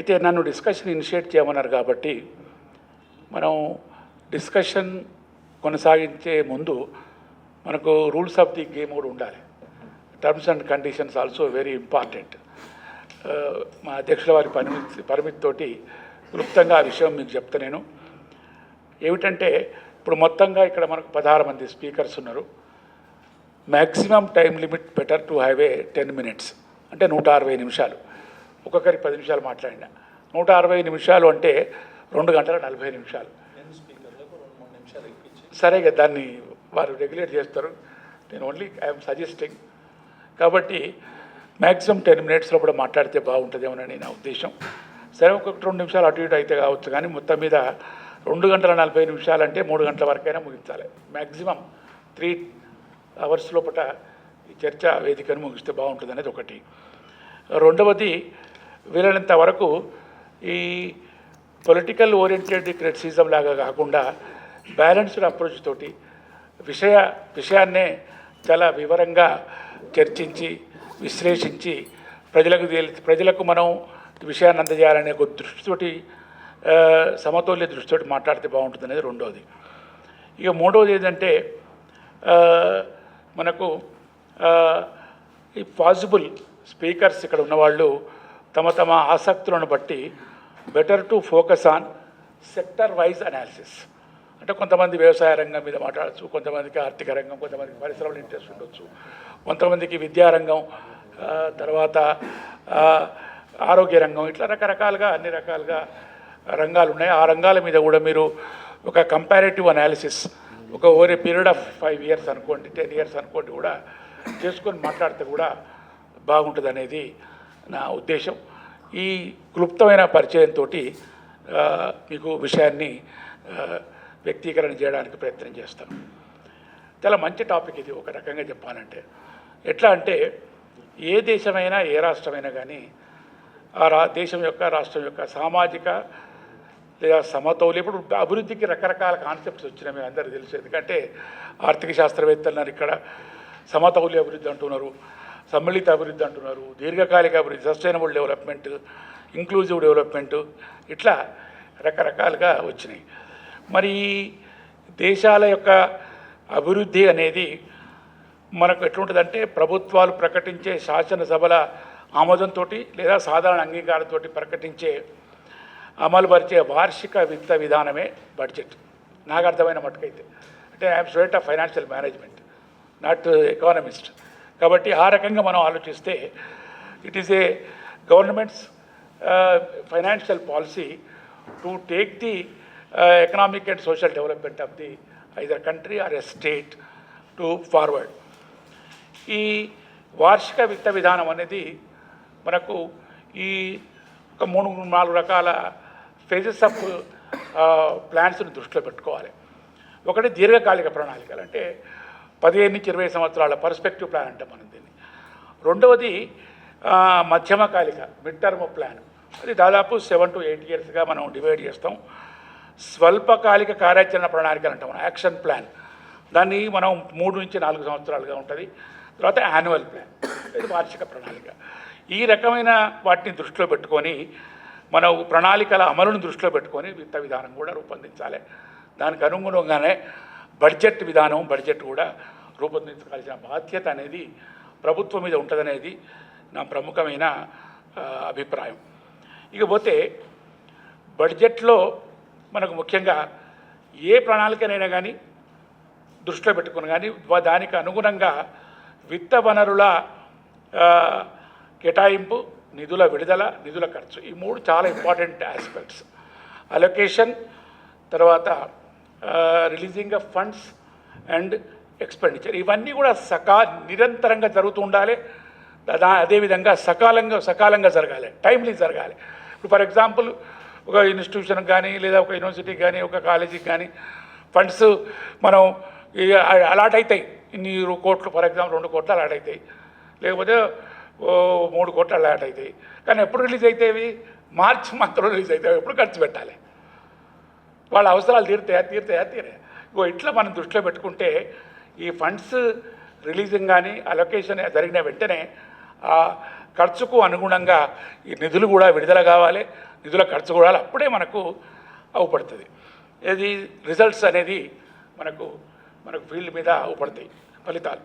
అయితే నన్ను discussion initiate చేయమన్నారు కాబట్టి మనం డిస్కషన్ కొనసాగించే ముందు మనకు రూల్స్ ఆఫ్ ది గేమ్ కూడా ఉండాలి. Terms and conditions also very important మా అధ్యక్షుల వారి పరిమితి పరిమితితోటి క్లుప్తంగా ఆ విషయం మీకు చెప్తా నేను. ఏమిటంటే ఇప్పుడు మొత్తంగా ఇక్కడ మనకు పదహారు మంది స్పీకర్స్ ఉన్నారు. Maximum time limit better to have a ten minutes అంటే నూట అరవై నిమిషాలు. ఒక్కొక్కరికి పది నిమిషాలు మాట్లాడిన. నూట అరవై నిమిషాలు అంటే రెండు గంటల నలభై నిమిషాలు. సరే ఇక దాన్ని వారు రెగ్యులేట్ చేస్తారు. నేను ఓన్లీ ఐఎమ్ సజెస్టింగ్. కాబట్టి మ్యాక్సిమం టెన్ మినిట్స్లో కూడా మాట్లాడితే బాగుంటుందేమోనని నా ఉద్దేశం. సరే ఒక్కొక్క రెండు నిమిషాలు అటు ఇటు అయితే కావచ్చు కానీ మొత్తం మీద రెండు గంటల నలభై నిమిషాలు అంటే మూడు గంటల వరకైనా ముగించాలి. మ్యాక్సిమం త్రీ అవర్స్ లోపల ఈ చర్చ వేదికను ముగిస్తే బాగుంటుంది అనేది ఒకటి. రెండవది వీలైనంత వరకు ఈ పొలిటికల్ ఓరియంటెడ్ క్రిటిసిజం లాగా కాకుండా బ్యాలెన్స్డ్ అప్రోచ్ తోటి విషయ విషయాన్నే చాలా వివరంగా చర్చించి విశ్లేషించి ప్రజలకు ప్రజలకు మనం విషయాన్ని అందజేయాలనే ఒక దృష్టితోటి సమతుల్య సమతౌల్య దృష్టితోటి మాట్లాడితే బాగుంటుంది అనేది రెండవది ఇక మూడవది ఏంటంటే మనకు ఈ పాసిబుల్ స్పీకర్స్ ఇక్కడ ఉన్నవాళ్ళు తమ తమ ఆసక్తులను బట్టి better to focus on sector wise analysis. అంటే కొంతమంది వ్యవసాయ రంగం మీద మాట్లాడచ్చు కొంతమందికి ఆర్థిక రంగం కొంతమందికి పరిశ్రమలు ఇంట్రెస్ట్ ఉండొచ్చు. కొంతమందికి విద్యారంగం తర్వాత ఆరోగ్య రంగం ఇట్లా రకరకాలుగా అన్ని రకాలుగా రంగాలు ఉన్నాయి. ఆ రంగాల మీద కూడా మీరు ఒక కంపారేటివ్ అనాలిసిస్ ఒక over a period of five years అనుకోండి టెన్ ఇయర్స్ అనుకోండి కూడా చేసుకొని మాట్లాడితే కూడా బాగుంటుంది అనేది నా ఉద్దేశం. ఈ క్లుప్తమైన పరిచయంతో మీకు విషయాన్ని వ్యక్తీకరణ చేయడానికి ప్రయత్నం చేస్తాను. చాలా మంచి టాపిక్ ఇది ఒక రకంగా చెప్పాలంటే. ఎట్లా అంటే ఏ దేశమైనా ఏ రాష్ట్రమైనా కానీ ఆ రా దేశం యొక్క రాష్ట్రం యొక్క సామాజిక లేదా సమతౌల్యం ఇప్పుడు అభివృద్ధికి రకరకాల కాన్సెప్ట్స్ వచ్చినాయి మీ అందరికీ తెలుసు. ఎందుకంటే ఆర్థిక శాస్త్రవేత్తలు ఇక్కడ సమతౌల్య అభివృద్ధి అంటున్నారు. సమ్మిళిత అభివృద్ధి అంటున్నారు దీర్ఘకాలిక అభివృద్ధి సస్టైనబుల్ డెవలప్మెంట్ ఇంక్లూజివ్ డెవలప్మెంట్ ఇట్లా రకరకాలుగా వచ్చినాయి. మరి దేశాల యొక్క అభివృద్ధి అనేది మనకు ఎట్లుంటుందంటే ప్రభుత్వాలు ప్రకటించే శాసనసభల ఆమోదంతో లేదా సాధారణ అంగీకారంతో ప్రకటించే అమలుపరిచే వార్షిక విత్త విధానమే బడ్జెట్ నాకు అర్థమైన మటుకైతే అంటే I'm student of financial management not economist కాబట్టి ఆ రకంగా మనం ఆలోచిస్తే it is a governments financial policy to take the economic and social development of the either country or a state to forward ఈ వార్షిక విత్త విధానం అనేది మనకు ఈ ఒక మూడు నాలుగు రకాల ఫేజెస్ ఆఫ్ ప్లాన్స్ని దృష్టిలో పెట్టుకోవాలి. ఒకటి దీర్ఘకాలిక ప్రణాళికలు అంటే పదిహేను నుంచి ఇరవై సంవత్సరాల పర్స్పెక్టివ్ ప్లాన్ అంటే మనం దీన్ని. రెండవది మధ్యమకాలిక మిడ్ టర్మ్ ప్లాన్ అది దాదాపు సెవెన్ టు ఎయిట్ ఇయర్స్గా మనం డివైడ్ చేస్తాం. స్వల్పకాలిక కార్యాచరణ ప్రణాళికలు అంటాం మనం యాక్షన్ ప్లాన్ దాన్ని మనం మూడు నుంచి నాలుగు సంవత్సరాలుగా ఉంటుంది. తర్వాత యాన్యువల్ ప్లాన్ ఇది వార్షిక ప్రణాళిక. ఈ రకమైన వాటిని దృష్టిలో పెట్టుకొని మనం ప్రణాళికల అమలును దృష్టిలో పెట్టుకొని విత్త విధానం కూడా రూపొందించాలి. దానికి అనుగుణంగానే బడ్జెట్ విధానం బడ్జెట్ కూడా రూపొందించాల్సిన బాధ్యత అనేది ప్రభుత్వం మీద ఉంటుందనేది నా ప్రముఖమైన అభిప్రాయం. ఇకపోతే బడ్జెట్లో మనకు ముఖ్యంగా ఏ ప్రణాళికనైనా కానీ దృష్టిలో పెట్టుకుని కానీ వా- దానికి అనుగుణంగా విత్త వనరుల కేటాయింపు నిధుల విడుదల నిధుల ఖర్చు ఈ మూడు చాలా ఇంపార్టెంట్ ఆస్పెక్ట్స్. అలొకేషన్ తర్వాత releasing of funds and expenditure ఇవన్నీ కూడా సకా నిరంతరంగా జరుగుతూ ఉండాలి. దా అదేవిధంగా సకాలంగా సకాలంగా జరగాలి. టైమ్లీ జరగాలి. ఇప్పుడు ఫర్ ఎగ్జాంపుల్ ఒక ఇన్స్టిట్యూషన్ కానీ లేదా ఒక యూనివర్సిటీ కానీ ఒక కాలేజీకి కానీ ఫండ్స్ మనం అలాట్ అవుతాయి ఇన్ని కోట్లు ఫర్ ఎగ్జాంపుల్ రెండు కోట్లు అలాట్ అవుతాయి లేకపోతే మూడు కోట్లు అలాట్ అవుతాయి కానీ ఎప్పుడు రిలీజ్ అవుతాయి మార్చ్ మంత్లో రిలీజ్ అవుతాయి ఎప్పుడు ఖర్చు పెట్టాలి? వాళ్ళ అవసరాలు తీరుతాయా తీరుతాయా తీరే. ఇగో ఇట్లా మనం దృష్టిలో పెట్టుకుంటే ఈ ఫండ్స్ రిలీజింగ్ కానీ అలొకేషన్ జరిగిన వెంటనే ఆ ఖర్చుకు అనుగుణంగా ఈ నిధులు కూడా విడుదల కావాలి. నిధుల ఖర్చు కూడా అప్పుడే మనకు అవుపడుతుంది. ఇది రిజల్ట్స్ అనేది మనకు మనకు ఫీల్డ్ మీద అవుపడతాయి ఫలితాలు.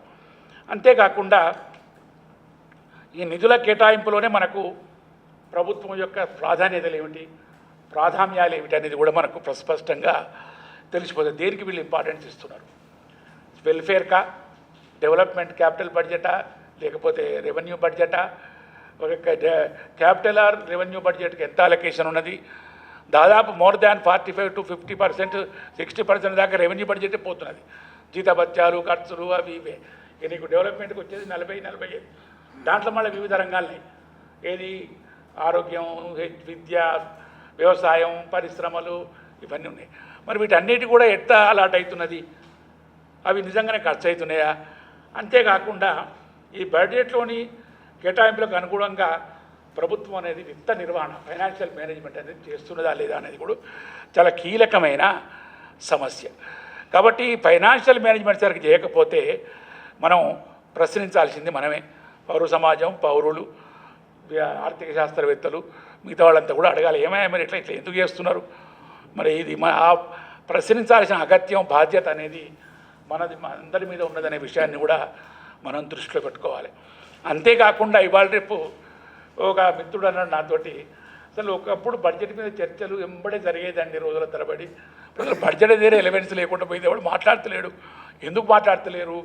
అంతేకాకుండా ఈ నిధుల కేటాయింపులోనే మనకు ప్రభుత్వం యొక్క ప్రాధాన్యతలు ఏమిటి? ప్రాధాన్యాలు ఏమిటి అనేది కూడా మనకు ప్రస్పష్టంగా తెలిసిపోతుంది. దేనికి వీళ్ళు ఇంపార్టెన్స్ ఇస్తున్నారు? వెల్ఫేర్కా డెవలప్మెంట్ క్యాపిటల్ బడ్జెటా లేకపోతే రెవెన్యూ బడ్జెటా ఒక క్యాపిటల్ ఆర్ రెవెన్యూ బడ్జెట్కి ఎంత అలొకేషన్ ఉన్నది? దాదాపు more than forty five to fifty percent sixty percent దాకా రెవెన్యూ బడ్జెటే పోతున్నది. జీతభత్యాలు ఖర్చులు అవి ఇవే. ఇక నీకు డెవలప్మెంట్కి వచ్చేది నలభై నలభై ఐదు. దాంట్లో మళ్ళీ వివిధ రంగాలున్నాయి ఏది? ఆరోగ్యం విద్య వ్యవసాయం పరిశ్రమలు ఇవన్నీ ఉన్నాయి. మరి వీటన్నిటి కూడా ఎట్లా అలాట్ అవుతున్నది అవి నిజంగానే ఖర్చు అవుతున్నాయా అంతేకాకుండా ఈ బడ్జెట్లోని కేటాయింపులకు అనుగుణంగా ప్రభుత్వం అనేది విత్త నిర్వహణ ఫైనాన్షియల్ మేనేజ్మెంట్ అనేది చేస్తున్నదా లేదా అనేది కూడా చాలా కీలకమైన సమస్య. కాబట్టి ఫైనాన్షియల్ మేనేజ్మెంట్ సరికి చేయకపోతే మనం ప్రశ్నించాల్సింది మనమే. పౌర సమాజం పౌరులు ఆర్థిక శాస్త్రవేత్తలు మిగతా వాళ్ళంతా కూడా అడగాలి ఏమయ్యా మీరు ఇట్లా ఇట్లా ఎందుకు చేస్తున్నారు? మరి ఇది మా ప్రశ్నించాల్సిన అగత్యం బాధ్యత అనేది మనది అందరి మీద ఉన్నదనే విషయాన్ని కూడా మనం దృష్టిలో పెట్టుకోవాలి. అంతేకాకుండా ఇవాళ రేపు ఒక మిత్రుడు అన్నాడు నాతోటి అసలు ఒకప్పుడు బడ్జెట్ మీద చర్చలు ఎంబడే జరిగేదండి రోజుల తరబడి. ప్రజలు అసలు బడ్జెట్ దగ్గర ఎలిమెంట్స్ లేకుండా పోయింది. ఎవడు మాట్లాడతలేడు. ఎందుకు మాట్లాడతలేరు?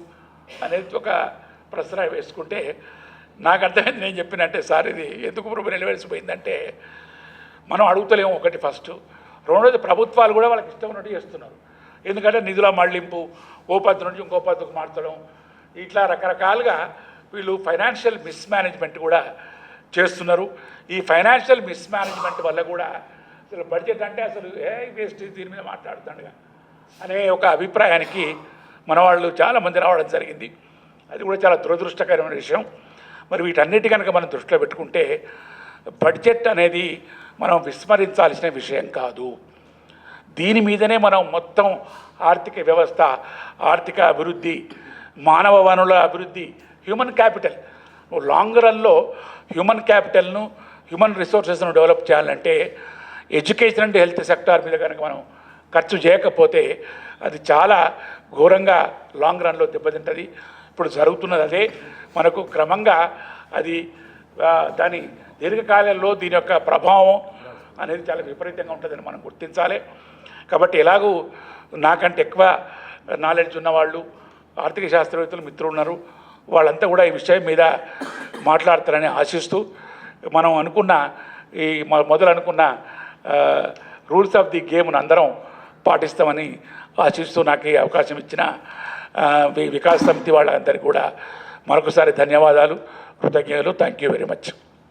అనేది ఒక ప్రశ్న వేసుకుంటే నాకు అర్థమైంది నేను చెప్పినట్టే సార్ ఇది ఎందుకు ప్రభు ఎలివెన్స్ మనం అడుగుతలేము ఒకటి ఫస్ట్ రెండోది ప్రభుత్వాలు కూడా వాళ్ళకి ఇష్టం ఉన్నట్టు చేస్తున్నారు. ఎందుకంటే నిధుల మళ్ళింపు ఓ పద్ధతి నుంచి ఇంకో పద్ధతికి మార్చడం ఇట్లా రకరకాలుగా వీళ్ళు ఫైనాన్షియల్ మిస్మేనేజ్మెంట్ కూడా చేస్తున్నారు. ఈ ఫైనాన్షియల్ మిస్మేనేజ్మెంట్ వల్ల కూడా అసలు బడ్జెట్ అంటే అసలు ఏ వేస్ట్ దీని మీద మాట్లాడుతుండగా అనే ఒక అభిప్రాయానికి మన వాళ్ళు చాలామంది రావడం జరిగింది. అది కూడా చాలా దురదృష్టకరమైన విషయం. మరి వీటన్నిటి కనుక మనం దృష్టిలో పెట్టుకుంటే బడ్జెట్ అనేది మనం విస్మరించాల్సిన విషయం కాదు. దీని మీదనే మనం మొత్తం ఆర్థిక వ్యవస్థ ఆర్థిక అభివృద్ధి మానవ వనరుల అభివృద్ధి హ్యూమన్ క్యాపిటల్ లాంగ్ రన్లో హ్యూమన్ క్యాపిటల్ను హ్యూమన్ రిసోర్సెస్ను డెవలప్ చేయాలంటే ఎడ్యుకేషన్ అండ్ హెల్త్ సెక్టార్ మీద కనుక మనం ఖర్చు చేయకపోతే అది చాలా ఘోరంగా లాంగ్ రన్లో దెబ్బతింటుంది. ఇప్పుడు జరుగుతున్నది అదే. మనకు క్రమంగా అది దాని దీర్ఘకాలంలో దీని యొక్క ప్రభావం అనేది చాలా విపరీతంగా ఉంటుందని మనం గుర్తించాలి. కాబట్టి ఎలాగూ నాకంటే ఎక్కువ నాలెడ్జ్ ఉన్నవాళ్ళు ఆర్థిక శాస్త్రవేత్తలు మిత్రులు ఉన్నారు వాళ్ళంతా కూడా ఈ విషయం మీద మాట్లాడతారని ఆశిస్తూ మనం అనుకున్న ఈ మొదలు అనుకున్న రూల్స్ ఆఫ్ ది గేమ్ను అందరం పాటిస్తామని ఆశిస్తూ నాకు ఈ అవకాశం ఇచ్చిన వికాస్ సమితి వాళ్ళందరికీ కూడా మరొకసారి ధన్యవాదాలు కృతజ్ఞతలు. Thank you very much